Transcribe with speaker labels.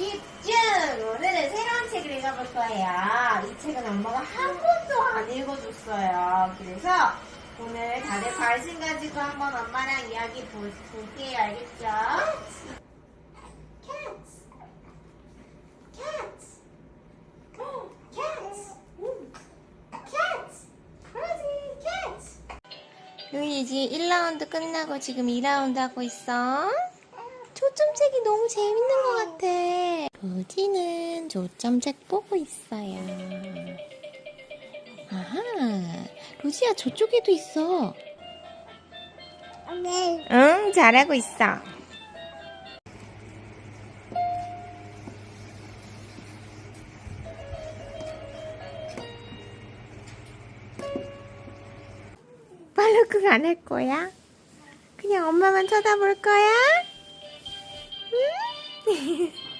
Speaker 1: 집중! 오늘은 새로운 책을 읽어볼 거예요. 이 책은 엄마가 한 번도 안 읽어줬어요. 그래서 오늘 다들 관심 가지고 한번 엄마랑 이야기 볼, 볼게요. 알겠죠? Cats. Cats. Cats. Cats. Crazy cats. 루이지 1라운드 끝나고 지금 2라운드 하고 있어. 초점책이 너무 재밌는 것 같아. 루지는 초점책 보고 있어요. 아하, 루지야 저쪽에도 있어.
Speaker 2: 네.
Speaker 1: 응, 잘하고 있어. 팔로크 안할 거야? 그냥 엄마만 쳐다볼 거야? 응?